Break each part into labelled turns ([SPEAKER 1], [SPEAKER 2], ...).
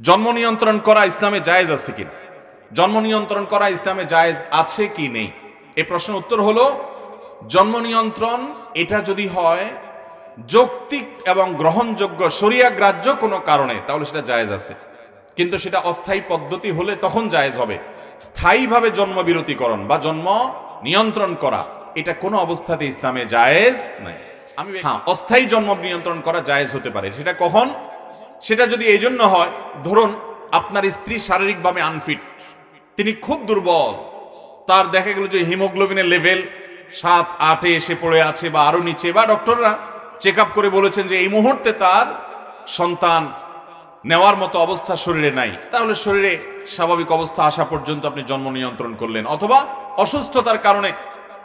[SPEAKER 1] জন্ম নিয়ন্ত্রণ করা ইসলামে জায়েজ আছে কিনা? জন্ম নিয়ন্ত্রণ করা ইসলামে জায়েজ আছে কি নেই? এই প্রশ্নের উত্তর হলো জন্ম নিয়ন্ত্রণ এটা যদি হয় যৌক্তিক এবং গ্রহণযোগ্য শরিয়া গ্রাহ্য কোনো কারণে তাহলে সেটা জায়েজ আছে। কিন্তু সেটা অস্থায়ী পদ্ধতি হলে তখন জায়েজ হবে। স্থায়ীভাবে জন্ম বিরতিকরণ বা জন্ম নিয়ন্ত্রণ করা এটা কোনো অবস্থাতে ইসলামে জায়েজ নাই। আমি হ্যাঁ অস্থায়ী জন্ম নিয়ন্ত্রণ করা জায়েজ হতে পারে। সেটা কখন? সেটা যদি এই জন্য হয়, ধরুন আপনার স্ত্রী শারীরিকভাবে আনফিট তিনি খুব দুর্বল, তার দেখা গেল যে হিমোগ্লোবিনের লেভেল সাত, আটে এসে পড়ে আছে বা আরও নিচে, বা ডক্টররা চেক করে বলেছেন যে এই মুহূর্তে তার সন্তান নেওয়ার মতো অবস্থা শরীরে নাই। তাহলে শরীরে স্বাভাবিক অবস্থা আসা পর্যন্ত আপনি জন্ম নিয়ন্ত্রণ করলেন, অথবা অসুস্থতার কারণে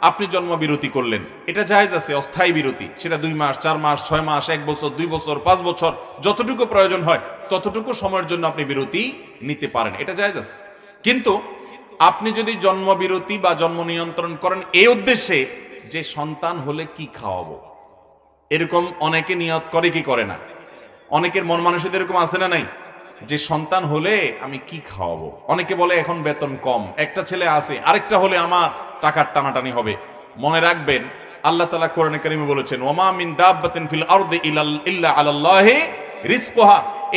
[SPEAKER 1] আপনি জন্ম বিরতি করলেন। এটা জায়েজ আছে, অস্থায়ী বিরতি। সেটা দুই মাস, চার মাস, ছয় মাস, এক বছর, দুই বছর, পাঁচ বছর, যতটুকু প্রয়োজন হয়, ততটুকু সময়ের জন্য আপনি বিরতি নিতে পারেন। এটা জায়েজ আছে। কিন্তু আপনি যদি জন্ম বিরতি বা জন্ম নিয়ন্ত্রণ করেন এই উদ্দেশ্যে, যে সন্তান হলে কি খাওয়াবো? এরকম অনেকে নিয়ত করে, কি করে না? অনেকের মন মানুষদের এরকম আছে না নাই? যে সন্তান হলে আমি কি খাওয়াবো? অনেকে বলে, এখন বেতন কম, একটা ছেলে আছে, আরেকটা হলে আমার টাকার টানাটানি হবে। মনে রাখবেন, আল্লাহ তালা কোরআনে কারিমে বলেছেন ওমা মিন দাব্বাতিন ফিল আরদি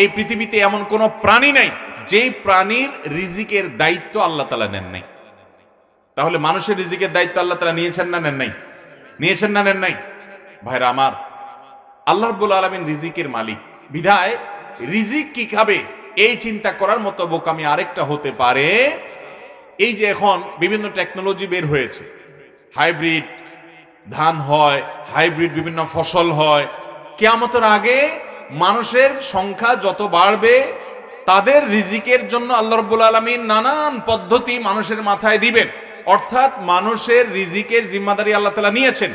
[SPEAKER 1] এই পৃথিবীতে এমন কোন প্রাণী নাই, যেই প্রাণীর রিজিকের দায়িত্ব আল্লাহ তালা নেন নাই। তাহলে মানুষের রিজিকের দায়িত্ব আল্লাহ তালা নিয়েছেন না নেন নাই? নিয়েছেন না নেন নাই? ভাইরা আমার, আল্লাহ রব্বুল আলমিন রিজিকের মালিক। বিধায়, রিজিক কি খাবে, এই চিন্তা করার মতো বোকামি আরেকটা হতে পারে এই যে এখন বিভিন্ন টেকনোলজি বের হয়েছে হাইব্রিড ধান হয় হাইব্রিড বিভিন্ন ফসল হয়, কেয়ামতের আগে মানুষের সংখ্যা যত বাড়বে, তাদের রিজিকের জন্য আল্লাহ রব্বুল আলমিন নানান পদ্ধতি মানুষের মাথায় দিবেন। অর্থাৎ মানুষের রিজিকের জিম্মাদারি আল্লাহ তালা নিয়েছেন।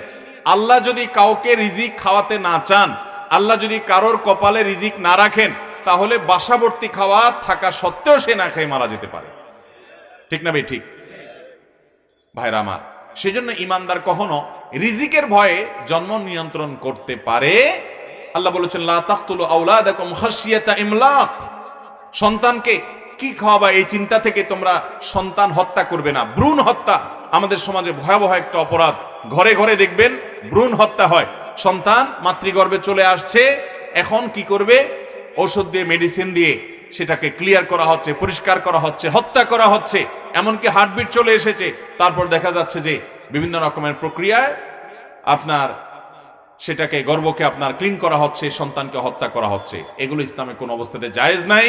[SPEAKER 1] আল্লাহ যদি কাউকে রিজিক খাওয়াতে না চান, আল্লাহ যদি কারোর কপালে রিজিক না রাখেন, তাহলে বাসাবর্তী খাওয়া থাকা সত্ত্বেও সে না খেয়ে মারা যেতে পারে। ঠিক না ভাই, ঠিক? ভাইরা আমার, সেজন্য ইমানদার কখনো রিজিকের ভয়ে জন্ম নিয়ন্ত্রণ করতে পারে। আল্লাহ বলেছেন ইমলাক। সন্তানকে কি খাওয়াবা, এই চিন্তা থেকে তোমরা সন্তান হত্যা করবে না। ভ্রূণ হত্যা আমাদের সমাজে ভয়াবহ একটা অপরাধ। ঘরে ঘরে দেখবেন ভ্রূণ হত্যা হয়। সন্তান মাতৃগর্ভে চলে আসছে, এখন কি করবে? ঔষধ দিয়ে, মেডিসিন দিয়ে সেটাকে ক্লিয়ার করা হচ্ছে, পরিষ্কার করা হচ্ছে, হত্যা করা হচ্ছে। এমনকি হার্টবিট চলে এসেছে। তারপর দেখা যাচ্ছে যে বিভিন্ন রকমের প্রক্রিয়ায় আপনার সেটাকে, গর্বকে আপনার ক্লিন করা হচ্ছে, সন্তানকে হত্যা করা হচ্ছে। এগুলো ইসলামে কোনো অবস্থাতে জায়েজ নাই।